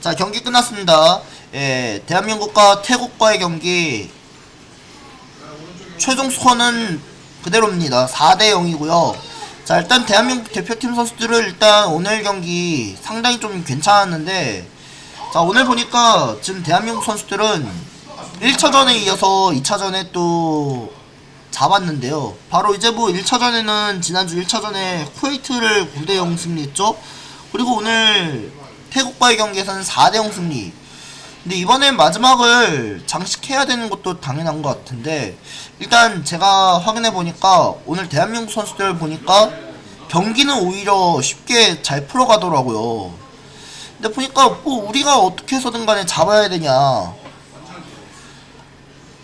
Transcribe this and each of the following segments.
자 경기 끝났습니다. 예, 대한민국과 태국과의 경기 최종 스코어는 그대로입니다. 4대 0이고요. 자 일단 대한민국 대표팀 선수들은 일단 오늘 경기 상당히 좀 괜찮았는데 자 오늘 보니까 지금 대한민국 선수들은 1차전에 이어서 2차전에 또 잡았는데요. 바로 이제 뭐 1차전에는 지난주 1차전에 쿠웨이트를 9대 0 승리했죠. 그리고 오늘 태국과의 경기에서는 4대0 승리. 근데 이번엔 마지막을 장식해야 되는 것도 당연한 것 같은데 일단 제가 확인해 보니까 오늘 대한민국 선수들 보니까 경기는 오히려 쉽게 잘 풀어가더라고요. 근데 보니까 뭐 우리가 어떻게 해서든 간에 잡아야 되냐.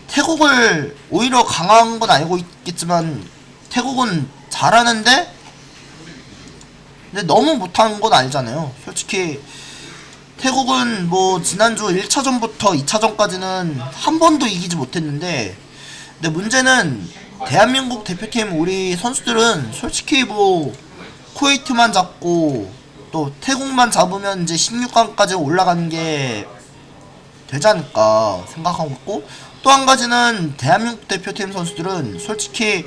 태국을 오히려 강한 건 알고 있겠지만 태국은 잘하는데 근데 너무 못하는 건 아니잖아요. 솔직히 태국은 뭐 지난주 1차전부터 2차전까지는 한 번도 이기지 못했는데 근데 문제는 대한민국 대표팀 우리 선수들은 솔직히 뭐 쿠웨이트만 잡고 또 태국만 잡으면 이제 16강까지 올라가는 게 되지 않을까 생각하고 있고 또 한 가지는 대한민국 대표팀 선수들은 솔직히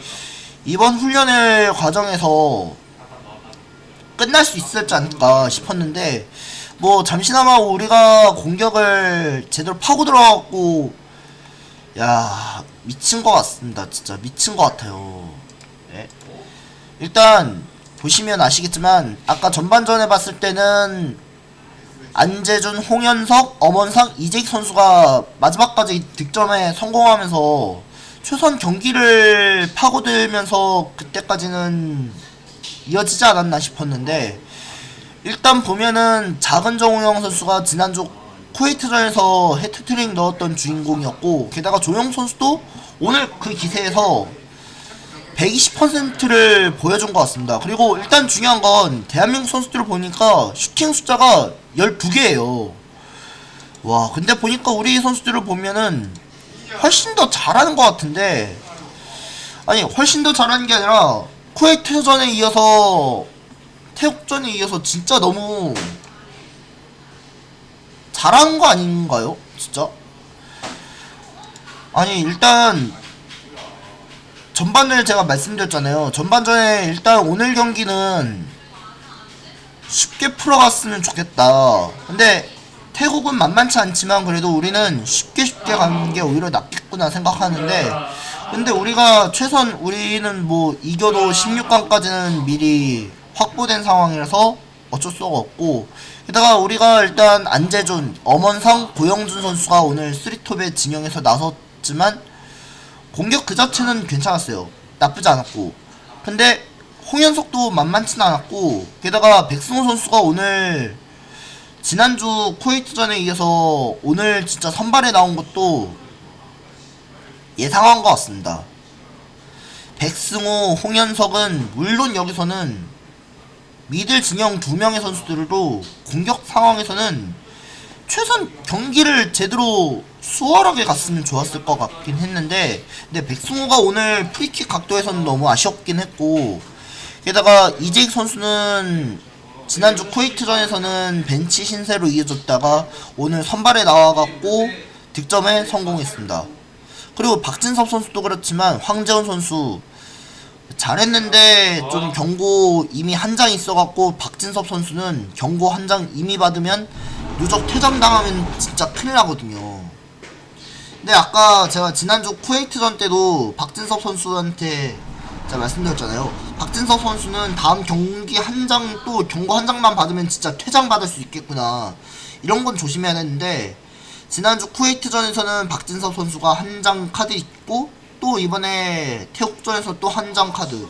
이번 훈련의 과정에서 끝날 수 있었지 않을까 싶었는데 뭐 잠시나마 우리가 공격을 제대로 파고 들어갔고 야 미친 것 같습니다 진짜 미친 것 같아요 예. 일단 보시면 아시겠지만 아까 전반전에 봤을 때는 안재준, 홍현석, 엄원상, 이재익 선수가 마지막까지 득점에 성공하면서 최선 경기를 파고들면서 그때까지는 이어지지 않았나 싶었는데 일단 보면은 작은 정우영 선수가 지난주 쿠웨이트전에서 해트트릭 넣었던 주인공이었고 게다가 조영 선수도 오늘 그 기세에서 120%를 보여준 것 같습니다. 그리고 일단 중요한 건 대한민국 선수들을 보니까 슈팅 숫자가 12개예요. 와, 근데 보니까 우리 선수들을 보면은 훨씬 더 잘하는 것 같은데 아니 훨씬 더 잘하는 게 아니라 쿠웨이트전에 이어서 태국전에 이어서 진짜 너무 잘하는 거 아닌가요? 진짜? 아니 일단 전반전에 제가 말씀드렸잖아요. 전반전에 일단 오늘 경기는 쉽게 풀어갔으면 좋겠다. 근데 태국은 만만치 않지만 그래도 우리는 쉽게 쉽게 가는 게 오히려 낫겠구나 생각하는데 근데 우리가 최선 우리는 뭐 이겨도 16강까지는 미리 확보된 상황이라서 어쩔 수가 없고 게다가 우리가 일단 안재준, 엄원상, 고영준 선수가 오늘 쓰리톱의 진영에서 나섰지만 공격 그 자체는 괜찮았어요. 나쁘지 않았고. 근데 홍현석도 만만치는 않았고 게다가 백승호 선수가 오늘 지난주 쿠웨이트전에 이어서 오늘 진짜 선발에 나온 것도 예상한 것 같습니다. 백승호, 홍현석은 물론 여기서는 미들 진영 두 명의 선수들도 공격 상황에서는 최선 경기를 제대로 수월하게 갔으면 좋았을 것 같긴 했는데 근데 백승호가 오늘 프리킥 각도에서는 너무 아쉬웠긴 했고 게다가 이재익 선수는 지난주 쿠웨이트전에서는 벤치 신세로 이어졌다가 오늘 선발에 나와갖고 득점에 성공했습니다. 그리고 박진섭 선수도 그렇지만 황재원 선수 잘했는데 좀 경고 이미 한 장 있어갖고 박진섭 선수는 경고 한 장 이미 받으면 누적 퇴장 당하면 진짜 큰일 나거든요. 근데 아까 제가 지난주 쿠웨이트전 때도 박진섭 선수한테 제가 말씀드렸잖아요. 박진섭 선수는 다음 경기 한 장 또 경고 한 장만 받으면 진짜 퇴장 받을 수 있겠구나. 이런 건 조심해야 되는데 지난주 쿠웨이트전에서는 박진섭 선수가 한 장 카드 있고 또 이번에 태국전에서 또 한 장 카드.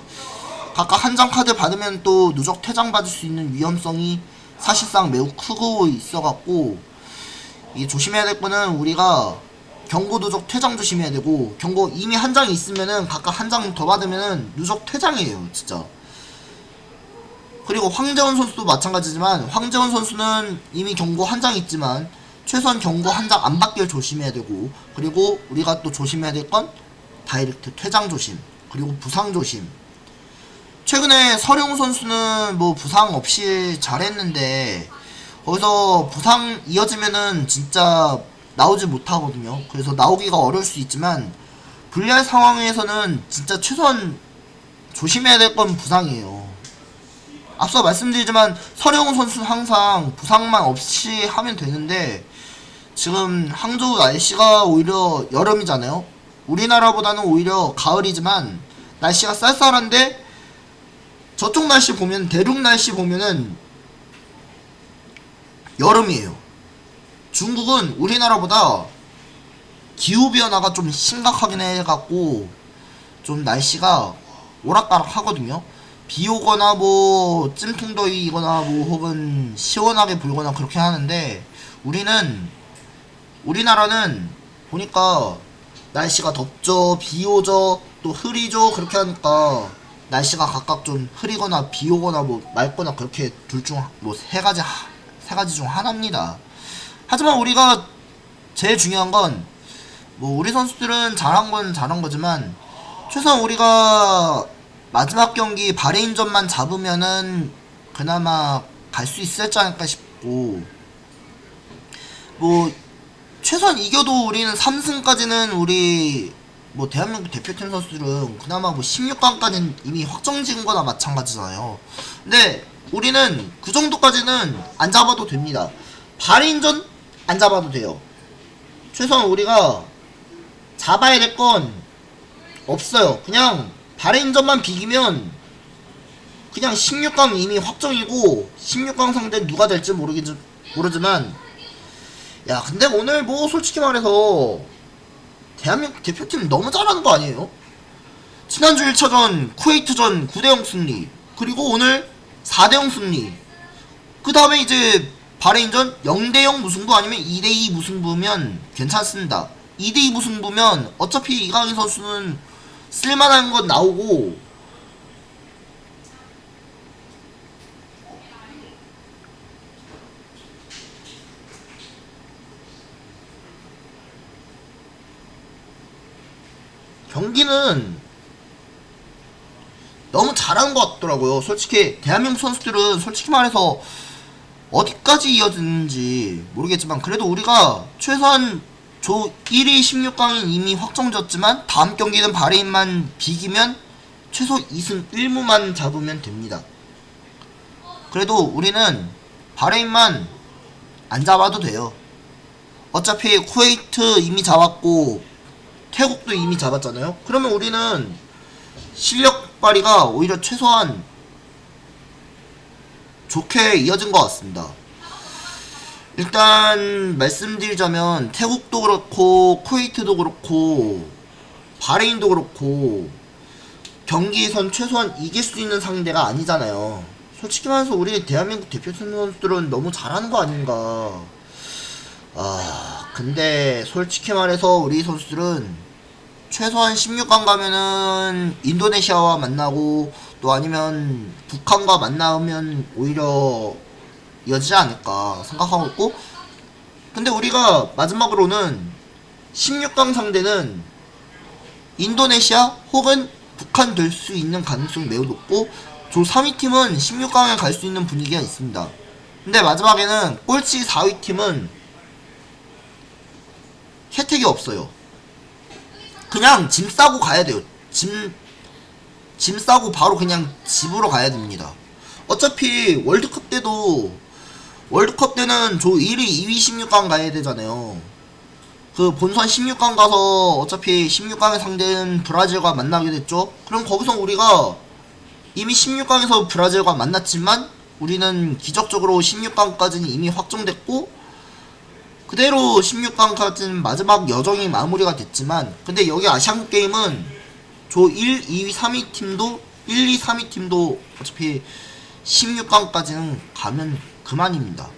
각각 한 장 카드 받으면 또 누적 퇴장 받을 수 있는 위험성이 사실상 매우 크고 있어갖고 이게 조심해야 될 거는 우리가 경고 누적 퇴장 조심해야 되고 경고 이미 한 장이 있으면은 각각 한 장 더 받으면은 누적 퇴장이에요 진짜. 그리고 황재원 선수도 마찬가지지만 황재원 선수는 이미 경고 한 장 있지만 최소한 경고 한 장 안 받길 조심해야 되고 그리고 우리가 또 조심해야 될 건 다이렉트 퇴장 조심 그리고 부상 조심 최근에 서룡 선수는 뭐 부상 없이 잘했는데 거기서 부상 이어지면은 진짜 나오지 못하거든요. 그래서 나오기가 어려울 수 있지만 불리할 상황에서는 진짜 최소한 조심해야 될 건 부상이에요. 앞서 말씀드리지만 서령우 선수는 항상 부상만 없이 하면 되는데 지금 항저우 날씨가 오히려 여름이잖아요. 우리나라보다는 오히려 가을이지만 날씨가 쌀쌀한데 저쪽 날씨 보면 대륙 날씨 보면은 여름이에요. 중국은 우리나라보다 기후 변화가 좀 심각하긴 해갖고 좀 날씨가 오락가락 하거든요. 비 오거나 뭐 찜통더위거나 뭐 혹은 시원하게 불거나 그렇게 하는데 우리는 우리나라는 보니까 날씨가 덥죠, 비 오죠, 또 흐리죠 그렇게 하니까 날씨가 각각 좀 흐리거나 비 오거나 뭐 맑거나 그렇게 둘 중 뭐 세 가지 하- 세 가지 중 하나입니다. 하지만 우리가 제일 중요한 건 뭐 우리 선수들은 잘한 건 잘한 거지만 최소한 우리가 마지막 경기 바레인전만 잡으면은 그나마 갈 수 있을지 않을까 싶고 뭐 최소한 이겨도 우리는 3승까지는 우리 뭐 대한민국 대표팀 선수들은 그나마 뭐 16강까지는 이미 확정 지은 거나 마찬가지잖아요. 근데 우리는 그 정도까지는 안 잡아도 됩니다. 바레인전 안 잡아도 돼요. 최소한 우리가 잡아야 될 건 없어요. 그냥 바레인전만 비기면 그냥 16강 이미 확정이고 16강 상대 누가 될지 모르겠 모르지만 야 근데 오늘 뭐 솔직히 말해서 대한민국 대표팀 너무 잘하는 거 아니에요? 지난주 1차전 쿠웨이트전 9대0 승리 그리고 오늘 4대0 승리 그 다음에 이제 바레인전 0대0 무승부 아니면 2대2 무승부면 괜찮습니다 2대2 무승부면 어차피 이강인 선수는 쓸만한 건 나오고 경기는 너무 잘하는 것 같더라고요. 솔직히 대한민국 선수들은 솔직히 말해서 어디까지 이어지는지 모르겠지만 그래도 우리가 최소한 조 1위 16강은 이미 확정졌지만 다음 경기는 바레인만 비기면 최소 2승 1무만 잡으면 됩니다. 그래도 우리는 바레인만 안 잡아도 돼요. 어차피 쿠웨이트 이미 잡았고 태국도 이미 잡았잖아요. 그러면 우리는 실력 발휘가 오히려 최소한 좋게 이어진 것 같습니다. 일단 말씀드리자면 태국도 그렇고 쿠웨이트도 그렇고 바레인도 그렇고 경기에선 최소한 이길 수 있는 상대가 아니잖아요. 솔직히 말해서 우리 대한민국 대표팀 선수들은 너무 잘하는 거 아닌가. 아 근데 솔직히 말해서 우리 선수들은 최소한 16강 가면은 인도네시아와 만나고 또 아니면 북한과 만나면 오히려 이어지지 않을까 생각하고 있고 근데 우리가 마지막으로는 16강 상대는 인도네시아 혹은 북한 될 수 있는 가능성이 매우 높고 조 3위 팀은 16강에 갈 수 있는 분위기가 있습니다. 근데 마지막에는 꼴찌 4위 팀은 혜택이 없어요. 그냥 짐 싸고 가야 돼요. 짐, 짐 싸고 바로 그냥 집으로 가야 됩니다. 어차피 월드컵 때도 월드컵 때는 조 1위, 2위 16강 가야 되잖아요. 그 본선 16강 가서 어차피 16강의 상대는 브라질과 만나게 됐죠. 그럼 거기서 우리가 이미 16강에서 브라질과 만났지만 우리는 기적적으로 16강까지는 이미 확정됐고 그대로 16강까지는 마지막 여정이 마무리가 됐지만 근데 여기 아시안 게임은 조 1, 2위, 3위 팀도 1, 2, 3위 팀도 어차피 16강까지는 가면 그만입니다.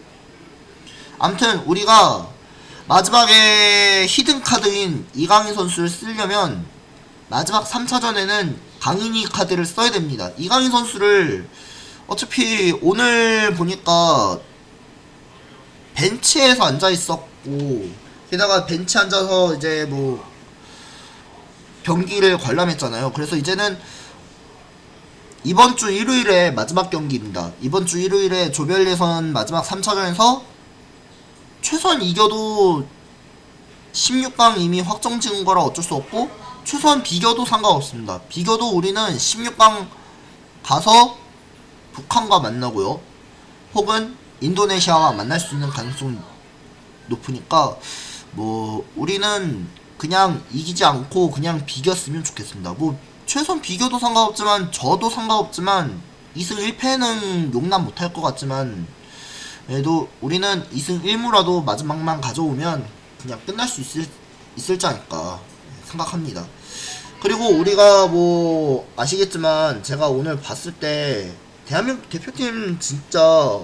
아무튼 우리가 마지막에 히든 카드인 이강인 선수를 쓰려면 마지막 3차전에는 강인이 카드를 써야 됩니다. 이강인 선수를 어차피 오늘 보니까 벤치에서 앉아 있었고 게다가 벤치 앉아서 이제 뭐 경기를 관람했잖아요. 그래서 이제는 이번 주 일요일에 마지막 경기입니다. 이번 주 일요일에 조별 예선 마지막 3차전에서 최소한 이겨도 16강 이미 확정 지은 거라 어쩔 수 없고 최소한 비겨도 상관없습니다. 비겨도 우리는 16강 가서 북한과 만나고요. 혹은 인도네시아와 만날 수 있는 가능성이 높으니까 뭐 우리는 그냥 이기지 않고 그냥 비겼으면 좋겠습니다. 뭐 최소한 비겨도 상관없지만 저도 상관없지만 2승 1패는 용납 못할 것 같지만 그래도 우리는 2승 1무라도 마지막만 가져오면 그냥 끝날 수 있을, 있을지 않을까 생각합니다. 그리고 우리가 뭐 아시겠지만 제가 오늘 봤을 때 대한민국 대표팀 진짜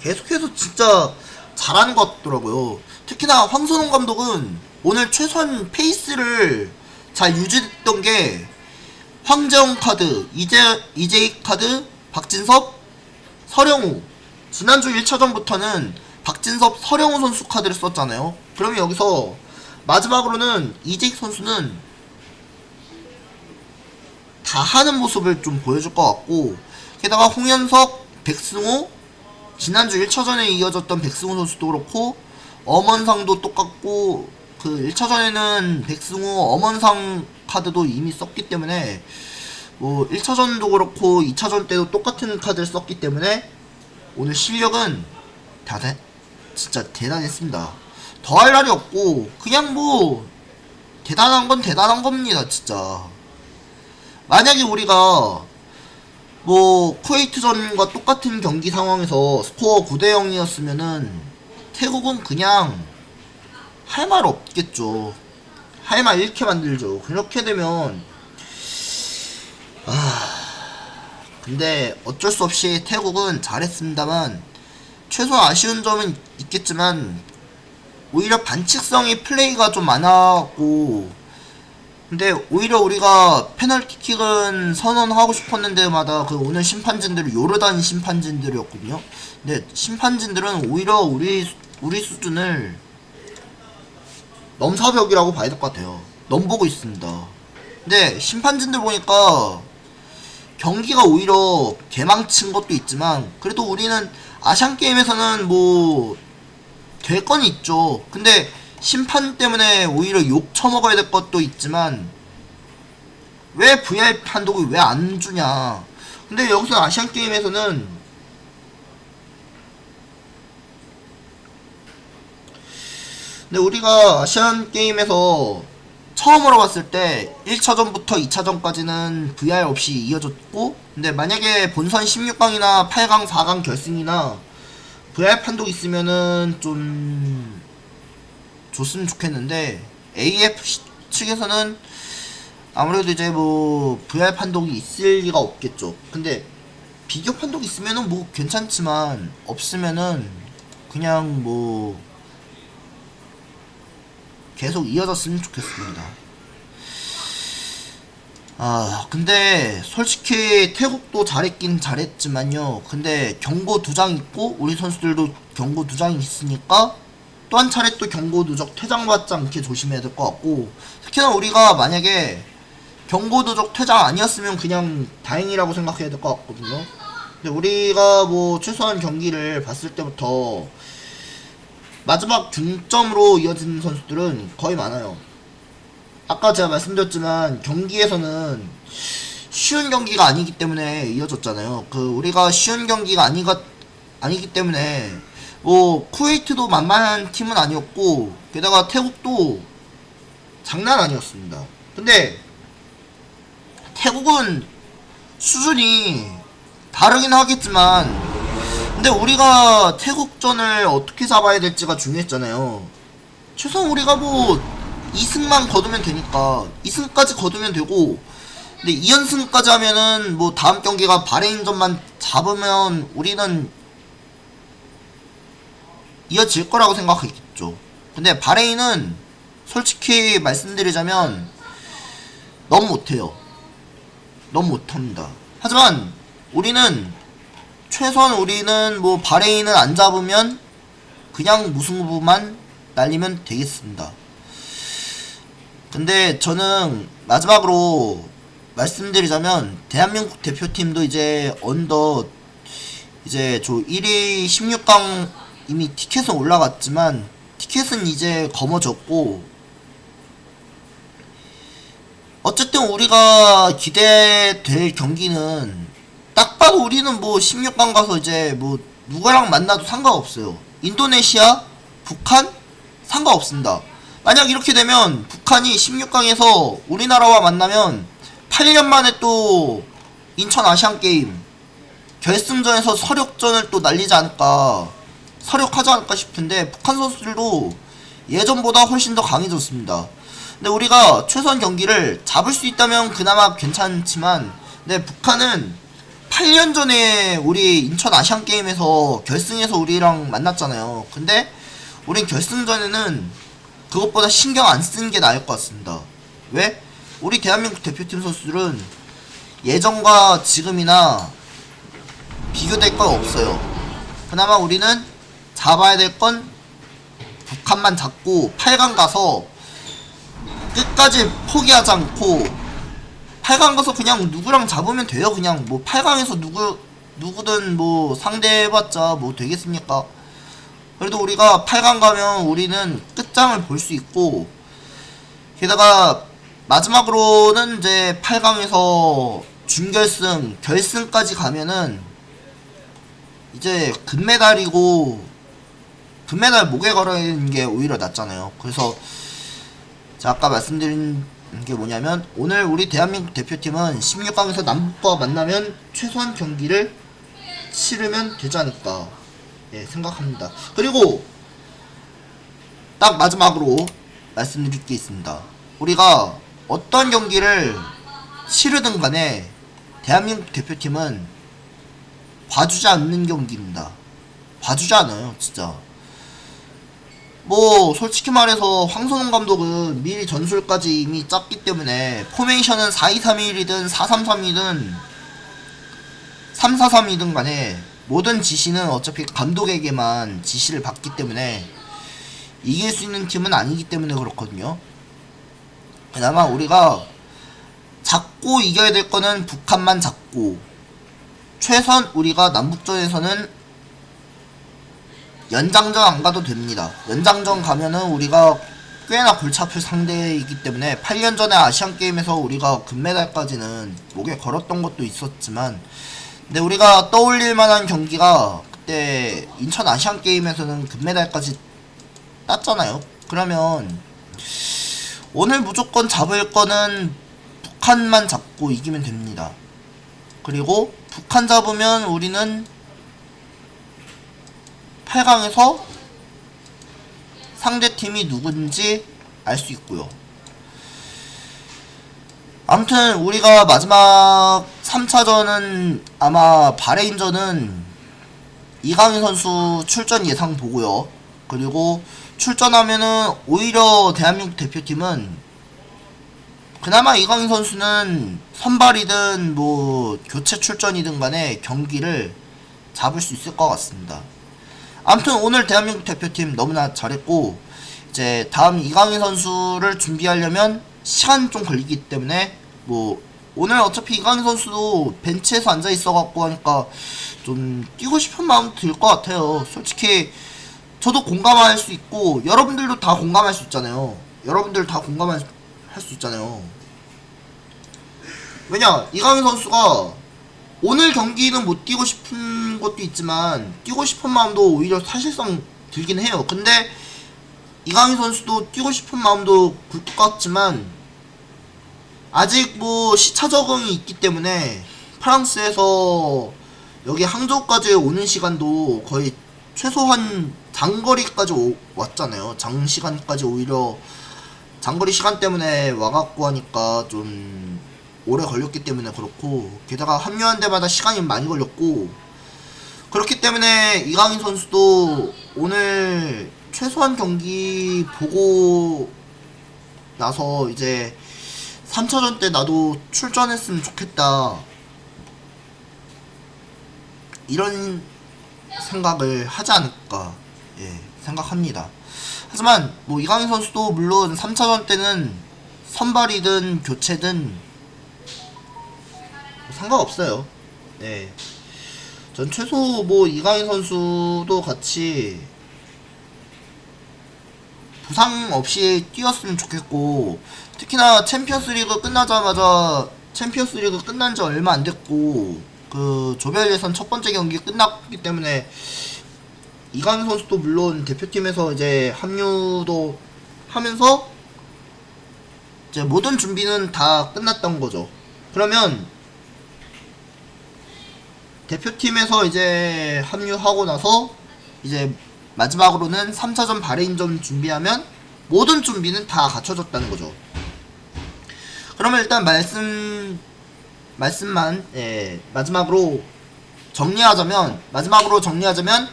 계속해서 진짜 잘하는 것 같더라고요. 특히나 황선홍 감독은 오늘 최소한 페이스를 잘 유지했던 게 황재홍 카드, 이재, 이재익 카드, 박진섭, 서령우. 지난주 1차전부터는 박진섭, 서령우 선수 카드를 썼잖아요. 그러면 여기서 마지막으로는 이재익 선수는 다 하는 모습을 좀 보여줄 것 같고 게다가 홍현석, 백승호 지난주 1차전에 이어졌던 백승호 선수도 그렇고 엄원상도 똑같고 그 1차전에는 백승호 엄원상 카드도 이미 썼기 때문에 뭐 1차전도 그렇고 2차전 때도 똑같은 카드를 썼기 때문에 오늘 실력은 다 대 진짜 대단했습니다. 더할 날이 없고 그냥 뭐 대단한 건 대단한 겁니다 진짜. 만약에 우리가 뭐 쿠웨이트전과 똑같은 경기 상황에서 스코어 9대 0이었으면은 태국은 그냥 할 말 없겠죠. 할 말 잃게 만들죠. 그렇게 되면 아 근데 어쩔 수 없이 태국은 잘했습니다만 최소 아쉬운 점은 있겠지만 오히려 반칙성이 플레이가 좀 많았고 근데 오히려 우리가 페널티킥은 선언하고 싶었는데마다 그 오늘 심판진들이 요르단 심판진들이었거든요. 근데 심판진들은 오히려 우리 우리 수준을 넘사벽이라고 봐야 될 것 같아요. 넘보고 있습니다. 근데 심판진들 보니까 경기가 오히려 개망친 것도 있지만 그래도 우리는 아시안 게임에서는 뭐 될 건 있죠. 근데 심판 때문에 오히려 욕 처먹어야 될 것도 있지만 왜 VR 판독이 왜안 주냐? 근데 여기서 아시안 게임에서는 근데 우리가 아시안 게임에서 처음으로 봤을 때 1차전부터 2차전까지는 VR 없이 이어졌고 근데 만약에 본선 16강이나 8강, 4강 결승이나 VR 판독 있으면은 좀 줬으면 좋겠는데 AF 측에서는 아무래도 이제 뭐 VR 판독이 있을 리가 없겠죠. 근데 비교 판독 있으면은 뭐 괜찮지만 없으면은 그냥 뭐 계속 이어졌으면 좋겠습니다. 아 근데 솔직히 태국도 잘했긴 잘했지만요. 근데 경고 두 장 있고 우리 선수들도 경고 두 장이 있으니까 또 한 차례 또 경고 누적 퇴장받지 않게 조심해야 될 것 같고 특히나 우리가 만약에 경고 누적 퇴장 아니었으면 그냥 다행이라고 생각해야 될 것 같거든요. 근데 우리가 뭐 최소한 경기를 봤을 때부터 마지막 중점으로 이어진 선수들은 거의 많아요. 아까 제가 말씀드렸지만 경기에서는 쉬운 경기가 아니기 때문에 이어졌잖아요. 그 우리가 쉬운 경기가 아니가 아니기 때문에 뭐 쿠웨이트도 만만한 팀은 아니었고 게다가 태국도 장난 아니었습니다. 근데 태국은 수준이 다르긴 하겠지만 근데 우리가 태국전을 어떻게 잡아야 될지가 중요했잖아요. 최소한 우리가 뭐 2승만 거두면 되니까 2승까지 거두면 되고 근데 2연승까지 하면은 뭐 다음 경기가 바레인전만 잡으면 우리는 이어질 거라고 생각했겠죠. 근데 바레인은 솔직히 말씀드리자면 너무 못해요. 너무 못합니다. 하지만 우리는 최소한 우리는 뭐 바레인을 안 잡으면 그냥 무승부만 날리면 되겠습니다. 근데 저는 마지막으로 말씀드리자면 대한민국 대표팀도 이제 언더 이제 저 1위 16강 이미 티켓은 올라갔지만 티켓은 이제 거머졌고 어쨌든 우리가 기대될 경기는 딱 봐도 우리는 뭐 16강 가서 이제 뭐 누구랑 만나도 상관없어요. 인도네시아, 북한 상관없습니다. 만약 이렇게 되면 북한이 16강에서 우리나라와 만나면 8년 만에 또 인천 아시안 게임 결승전에서 서력전을 또 날리지 않을까 서력하지 않을까 싶은데 북한 선수들도 예전보다 훨씬 더 강해졌습니다. 근데 우리가 최소한 경기를 잡을 수 있다면 그나마 괜찮지만 근데 북한은 8년 전에 우리 인천 아시안 게임에서 결승에서 우리랑 만났잖아요. 근데 우린 결승전에는 그것보다 신경 안 쓰는 게 나을 것 같습니다. 왜? 우리 대한민국 대표팀 선수들은 예전과 지금이나 비교될 건 없어요. 그나마 우리는 잡아야 될 건 북한만 잡고 8강 가서 끝까지 포기하지 않고 8강 가서 그냥 누구랑 잡으면 돼요. 그냥 뭐 8강에서 누구 누구든 뭐 상대해봤자 뭐 되겠습니까? 그래도 우리가 8강 가면 우리는 끝장을 볼 수 있고 게다가 마지막으로는 이제 8강에서 준결승, 결승까지 가면은 이제 금메달이고 금메달 목에 걸어있는 게 오히려 낫잖아요. 그래서 자 아까 말씀드린 게 뭐냐면 오늘 우리 대한민국 대표팀은 16강에서 남북과 만나면 최소한 경기를 치르면 되지 않을까 예, 생각합니다. 그리고 딱 마지막으로 말씀드릴 게 있습니다. 우리가 어떤 경기를 치르든 간에 대한민국 대표팀은 봐주지 않는 경기입니다. 봐주지 않아요, 진짜. 뭐 솔직히 말해서 황선홍 감독은 미리 전술까지 이미 짰기 때문에 포메이션은 4-2-3-1이든 4-3-3이든 3-4-3이든 간에 모든 지시는 어차피 감독에게만 지시를 받기 때문에 이길 수 있는 팀은 아니기 때문에 그렇거든요. 그나마 우리가 잡고 이겨야 될 거는 북한만 잡고 최선 우리가 남북전에서는 연장전 안 가도 됩니다. 연장전 가면은 우리가 꽤나 골치 아플 상대이기 때문에 8년 전에 아시안 게임에서 우리가 금메달까지는 목에 걸었던 것도 있었지만 근데 우리가 떠올릴 만한 경기가 그때 인천 아시안 게임에서는 금메달까지 땄잖아요. 그러면 오늘 무조건 잡을 거는 북한만 잡고 이기면 됩니다. 그리고 북한 잡으면 우리는 8강에서 상대팀이 누군지 알 수 있고요. 아무튼 우리가 마지막 3차전은 아마 바레인전은 이강인 선수 출전 예상 보고요. 그리고 출전하면은 오히려 대한민국 대표팀은 그나마 이강인 선수는 선발이든 뭐 교체 출전이든 간에 경기를 잡을 수 있을 것 같습니다. 아무튼 오늘 대한민국 대표팀 너무나 잘했고 이제 다음 이강인 선수를 준비하려면 시간 좀 걸리기 때문에 뭐 오늘 어차피 이강인 선수도 벤치에서 앉아 있어갖고 하니까 좀 뛰고 싶은 마음 들 것 같아요. 솔직히 저도 공감할 수 있고 여러분들도 다 공감할 수 있잖아요. 여러분들 다 공감할 수 있잖아요. 왜냐 이강인 선수가 오늘 경기는 못 뛰고 싶은 것도 있지만 뛰고 싶은 마음도 오히려 사실상 들긴 해요. 근데 이강인 선수도 뛰고 싶은 마음도 같지만 아직 뭐 시차 적응이 있기 때문에 프랑스에서 여기 항저우까지 오는 시간도 거의 최소한 장거리까지 오- 왔잖아요. 장시간까지 오히려 장거리 시간 때문에 와갖고 하니까 좀 오래 걸렸기 때문에 그렇고 게다가 합류한 데마다 시간이 많이 걸렸고 그렇기 때문에 이강인 선수도 오늘 최소한 경기 보고 나서 이제 3차전 때 나도 출전했으면 좋겠다. 이런 생각을 하지 않을까 예 생각합니다. 하지만 뭐 이강인 선수도 물론 3차전 때는 선발이든 교체든 상관없어요. 네. 전 최소 뭐 이강인 선수도 같이 부상 없이 뛰었으면 좋겠고 특히나 챔피언스 리그 끝나자마자 챔피언스 리그 끝난 지 얼마 안 됐고 그 조별 예선 첫 번째 경기 끝났기 때문에 이강인 선수도 물론 대표팀에서 이제 합류도 하면서 이제 모든 준비는 다 끝났던 거죠. 그러면 대표팀에서 이제 합류하고 나서 이제 마지막으로는 3차전 바레인전 준비하면 모든 준비는 다 갖춰졌다는 거죠. 그러면 일단 말씀 말씀만 예, 마지막으로 정리하자면 마지막으로 정리하자면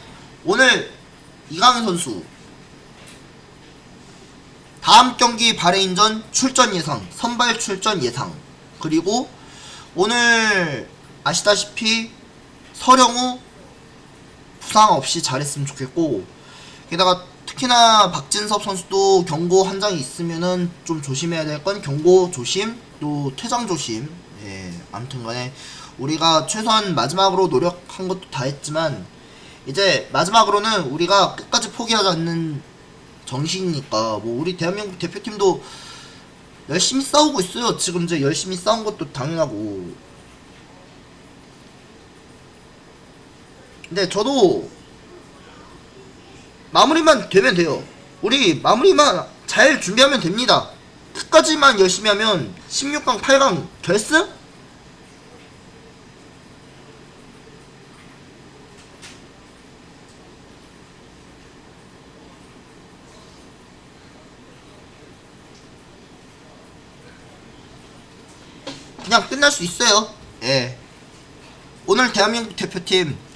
오늘 이강인 선수 다음 경기 바레인전 출전 예상 선발 출전 예상 그리고 오늘 아시다시피 서령우 부상 없이 잘했으면 좋겠고 게다가 특히나 박진섭 선수도 경고 한 장이 있으면은 좀 조심해야 될 건 경고 조심 또 퇴장 조심. 예 아무튼간에 우리가 최소한 마지막으로 노력한 것도 다 했지만 이제 마지막으로는 우리가 끝까지 포기하지 않는 정신이니까 뭐 우리 대한민국 대표팀도 열심히 싸우고 있어요. 지금 이제 열심히 싸운 것도 당연하고 근데 저도 마무리만 되면 돼요. 우리 마무리만 잘 준비하면 됩니다. 끝까지만 열심히 하면 16강, 8강 결승? 그냥 끝날 수 있어요. 예. 오늘 대한민국 대표팀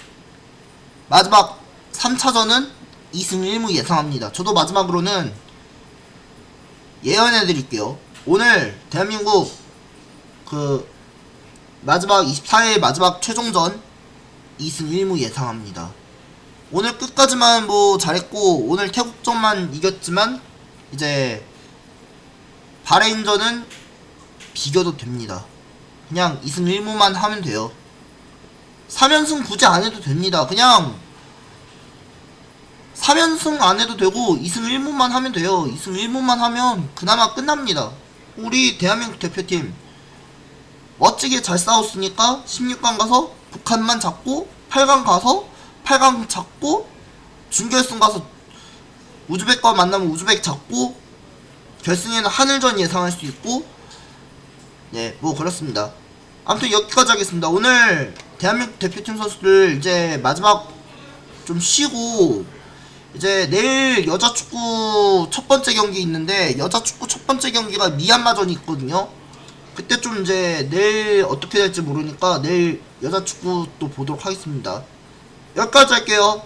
마지막 3차전은 2승 1무 예상합니다. 저도 마지막으로는 예언해 드릴게요. 오늘 대한민국 그 마지막 24일 마지막 최종전 2승 1무 예상합니다. 오늘 끝까지만 뭐 잘했고 오늘 태국전만 이겼지만 이제 바레인전은 비겨도 됩니다. 그냥 2승 1무만 하면 돼요. 3연승 굳이 안 해도 됩니다. 그냥 3연승 안 해도 되고 2승 1무만 하면 돼요. 2승 1무만 하면 그나마 끝납니다. 우리 대한민국 대표팀 멋지게 잘 싸웠으니까 16강 가서 북한만 잡고 8강 가서 8강 잡고 준결승 가서 우즈벡과 만나면 우즈벡 잡고 결승에는 하늘전 예상할 수 있고 네, 뭐 그렇습니다. 아무튼 여기까지 하겠습니다. 오늘 대한민국 대표팀 선수들 이제 마지막 좀 쉬고 이제 내일 여자 축구 첫 번째 경기 있는데 여자 축구 첫 번째 경기가 미얀마전이 있거든요. 그때 좀 이제 내일 어떻게 될지 모르니까 내일 여자 축구 또 보도록 하겠습니다. 여기까지 할게요.